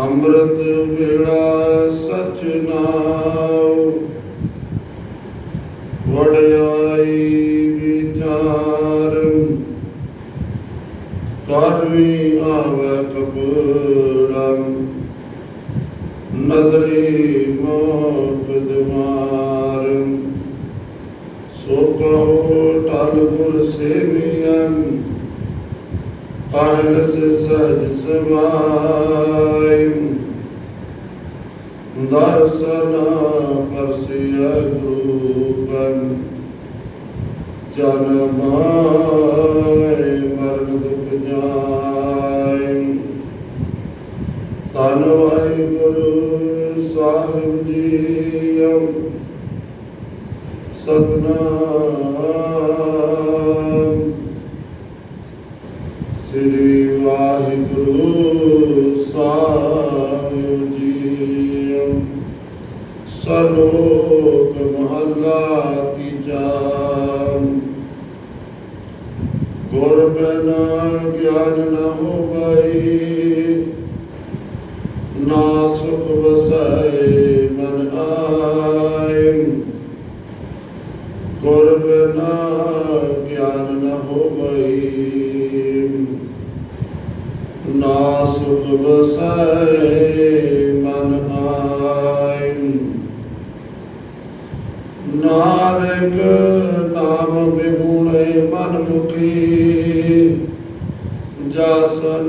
ਅੰਮ੍ਰਿਤ ਵੇਲਾ ਸਚ ਨਾਉ, ਵਡਿਆਈ ਵਿਚਾਰ ਕਰਮੀ ਆਵੇ ਕਪੂਰਮ ਨਦਰੀ ਮੋਕਦ ਮਾਰਮ ਸੋ ਕਹੋ ਟਲ ਗੁਰ ਸੇਵੀਅਨ ਆਇਨਸ ਸਹਿਜ ਸਮਾਇ ਦਰਸ਼ਨ ਪਰਸਿਆ ਗੁਰੂ ਕਨ ਜਨ ਮਰਨ ਦੁਖ ਜਾਇ। ਧੰਨ ਵਾਹਿਗੁਰੂ ਸਾਹਿਬ ਜੀ ਸਤਨਾਮ। ਸ੍ਰੀ ਵਾਹਿਗੁਰੂ ਸਾਹਿਬ ਸਲੋਕ ਮਹਲਾ ਤੀਜਾ। ਗੁਰ ਬਿਨਾ ਗਿਆਨ ਨ ਹੋਵਈ, ਨਾ ਸੁਖ ਵਸੈ ਮਨ ਆਇ ਗੁਰ ਬਿਨਾ ਗਿਆਨ ਨ ਹੋਵਈ, ਨਾ ਸੁਖ ਵਸੈ ਮਨ ਆਇ ਨਾਨਕ ਨਾਮ ਬਿਹੁਣੇ ਮਨ ਮੁਖੀ। ਜਾਸਨ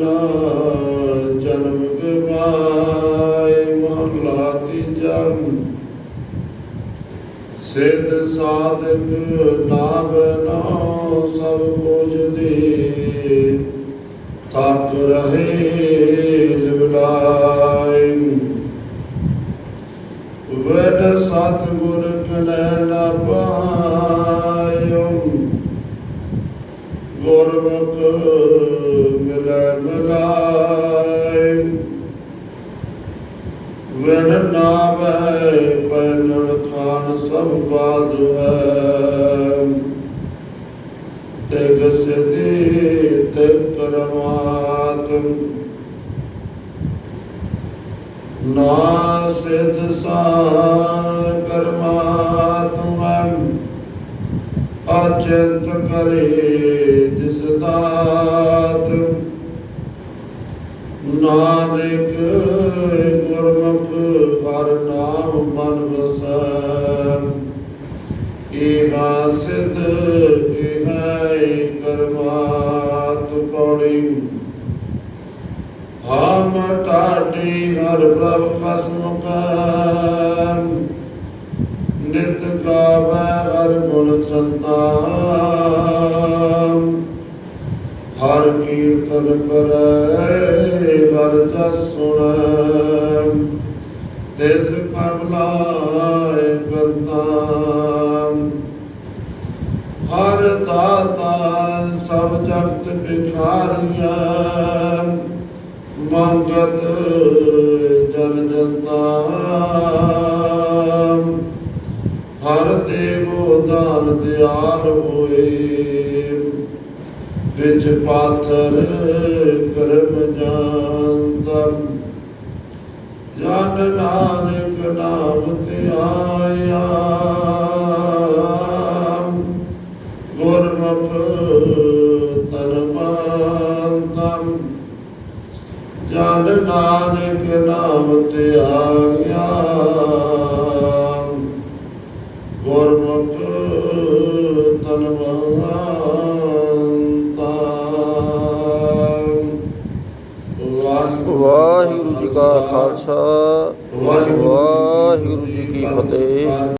ਜਨਮ ਗਵਾਏ ਮਹਲਾ ਤੀਜਾ। ਸਿੱਧ ਸਾਧਕ ਨਾਮ ਨਾਉ ਵਨ ਸਤ ਗੁਰ ਕਨੈ ਨਾ ਪਾਇਓ ਗੁਰਮੁਖ ਮਿਲੈ ਮਿਲਾਈ ਵਨ ਨਾਵੈ ਪੈਨਣ ਖਾਨ ਸਭ ਬਾਦ ਹੈ ਤਿਗ ਸਿਧੀ ਤੇ ਕਰਮਾਤਮ ਨਾ ਸਿਧ ਸਾ ਕਰਮਾਤਮ ਅਚੰਤ ਕਰੇ ਜਿਸ ਦਾਤ। ਨਾਨਕ ਗੁਰਮੁਖ ਹਰ ਨਾਮ ਮਨ ਵਸੈ ਏਹਾ ਸਿਧ ਏਹਾ ਕਰਮਾਤ ਪੌੜੀ। ਹਮ ਟਾਡੀ ਹਰ ਪ੍ਰਭ ਕਸਮ ਕਾ ਨਿਤ ਗਾਵੇ ਹਰ ਗੁਣ ਸੰਤਾਨ। ਹਰ ਕੀਰਤਨ ਕਰੈ, ਹਰ ਜਸ ਸੁਣੈ। ਤਿਸ ਕਮਲਾਇ ਕੰਤਾਮ ਹਰ ਦਾਤਾ ਸਭ ਜਗਤ ਬਿਖਾਰੀਆ ਮੰਗਤ ਜਨ ਜਨਤਾ ਹਰ ਦੇਵੋ ਦਾਨ ਦਿਆਲ ਹੋਏ। ਵਿੱਚ ਪਾਥਰ ਕਰਮ ਜਾਣਤਮ। ਜਨ ਨਾਨਕ ਨਾਮ ਤੇ ਆਇਆ ਗੁਰਮੁਖ ਤਨ ਮਾਨਤਮ। ਜਨ ਨਾਨਕ ਨਾਮ ਤੇ ਆਇਆ ਗੁਰਮੁਖ ਤਨ ਮੰਤਮ ਵਾਹਿਗੁਰੂ ਜੀ ਕਾ ਖਾਲਸਾ। ਵਾਹਿਗੁਰੂ ਜੀ ਕੀ ਫਤਿਹ।